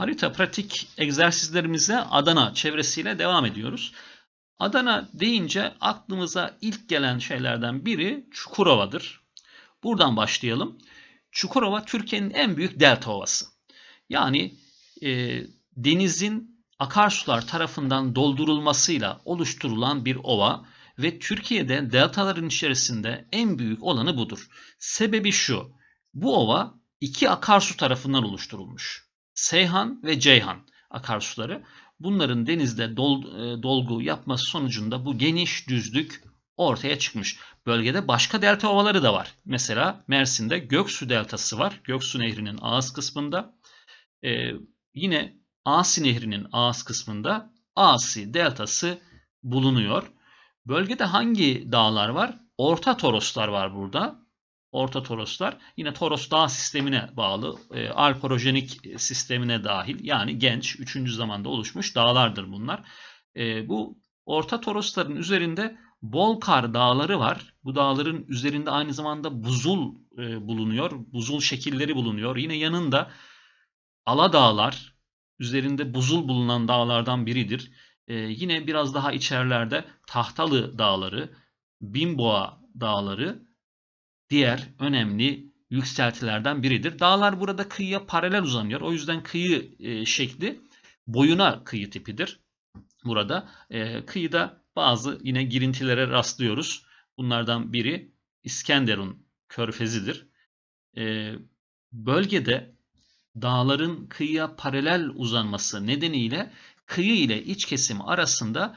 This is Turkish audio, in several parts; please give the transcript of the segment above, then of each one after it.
Harita pratik egzersizlerimize Adana çevresiyle devam ediyoruz. Adana deyince aklımıza ilk gelen şeylerden biri Çukurova'dır. Buradan başlayalım. Çukurova Türkiye'nin en büyük delta ovası. Yani e, denizin akarsular tarafından doldurulmasıyla oluşturulan bir ova ve Türkiye'de deltaların içerisinde en büyük olanı budur. Sebebi şu. Bu ova iki akarsu tarafından oluşturulmuş. Seyhan ve Ceyhan akarsuları. Bunların denizde dol, e, dolgu yapması sonucunda bu geniş düzlük ortaya çıkmış. Bölgede başka delta ovaları da var. Mesela Mersin'de Göksu deltası var. Göksu Nehri'nin ağız kısmında. Ee, yine Asi Nehri'nin ağız kısmında Asi deltası bulunuyor. Bölgede hangi dağlar var? Orta Toroslar var burada. Orta Toroslar yine Toros dağ sistemine bağlı e, alporojenik sistemine dahil yani genç 3. zamanda oluşmuş dağlardır bunlar. E, bu Orta Torosların üzerinde Bolkar dağları var. Bu dağların üzerinde aynı zamanda buzul e, bulunuyor. Buzul şekilleri bulunuyor. Yine yanında Ala Dağlar üzerinde buzul bulunan dağlardan biridir. E, yine biraz daha içerilerde Tahtalı Dağları, Bimboğa Dağları diğer önemli yükseltilerden biridir. Dağlar burada kıyıya paralel uzanıyor. O yüzden kıyı e, şekli boyuna kıyı tipidir. Burada e, kıyıda bazı yine girintilere rastlıyoruz. Bunlardan biri İskenderun körfezidir. E, bölgede dağların kıyıya paralel uzanması nedeniyle kıyı ile iç kesim arasında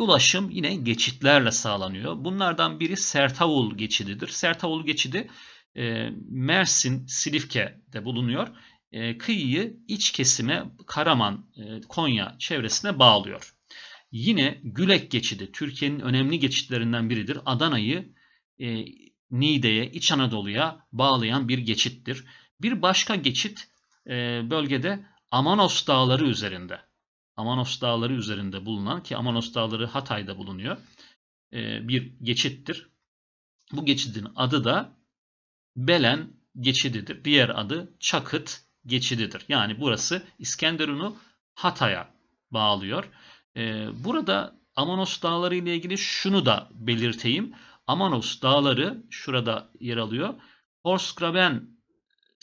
ulaşım yine geçitlerle sağlanıyor. Bunlardan biri Sertavul geçididir. Sertavul geçidi e, Mersin, Silifke'de bulunuyor. E, kıyıyı iç kesime Karaman, e, Konya çevresine bağlıyor. Yine Gülek geçidi Türkiye'nin önemli geçitlerinden biridir. Adana'yı Niğde'ye, İç Anadolu'ya bağlayan bir geçittir. Bir başka geçit bölgede Amanos Dağları üzerinde. Amanos Dağları üzerinde bulunan ki Amanos Dağları Hatay'da bulunuyor e, bir geçittir. Bu geçidin adı da Belen geçididir. Diğer adı Çakıt geçididir. Yani burası İskenderun'u Hatay'a bağlıyor. E, burada Amanos Dağları ile ilgili şunu da belirteyim. Amanos Dağları şurada yer alıyor. Horsgraben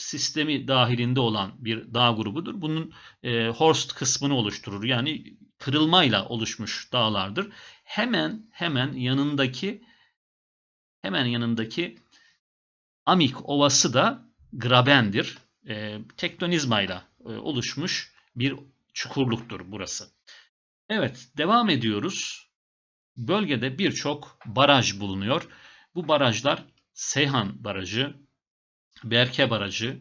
sistemi dahilinde olan bir dağ grubudur. Bunun e, Horst kısmını oluşturur. Yani kırılmayla oluşmuş dağlardır. Hemen hemen yanındaki hemen yanındaki Amik Ovası da Graben'dir. E, tektonizmayla e, oluşmuş bir çukurluktur burası. Evet, devam ediyoruz. Bölgede birçok baraj bulunuyor. Bu barajlar Seyhan Barajı, Berke Barajı,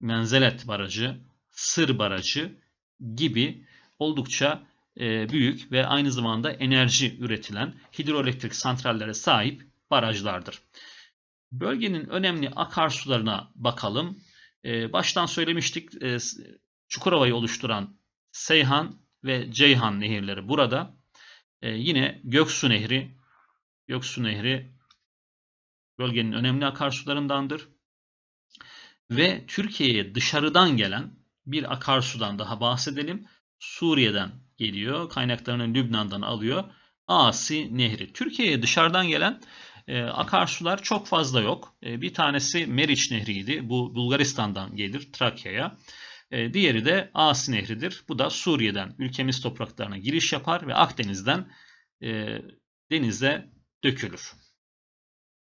Menzelet Barajı, Sır Barajı gibi oldukça e, büyük ve aynı zamanda enerji üretilen hidroelektrik santrallere sahip barajlardır. Bölgenin önemli akarsularına bakalım. E, baştan söylemiştik e, Çukurova'yı oluşturan Seyhan ve Ceyhan nehirleri burada. Yine Göksu Nehri, Göksu Nehri bölgenin önemli akarsularındandır ve Türkiye'ye dışarıdan gelen bir akarsudan daha bahsedelim. Suriye'den geliyor. Kaynaklarını Lübnan'dan alıyor. Asi Nehri. Türkiye'ye dışarıdan gelen e, akarsular çok fazla yok. E, bir tanesi Meriç Nehri'ydi. Bu Bulgaristan'dan gelir Trakya'ya. E, diğeri de Asi Nehri'dir. Bu da Suriye'den ülkemiz topraklarına giriş yapar ve Akdeniz'den e, denize dökülür.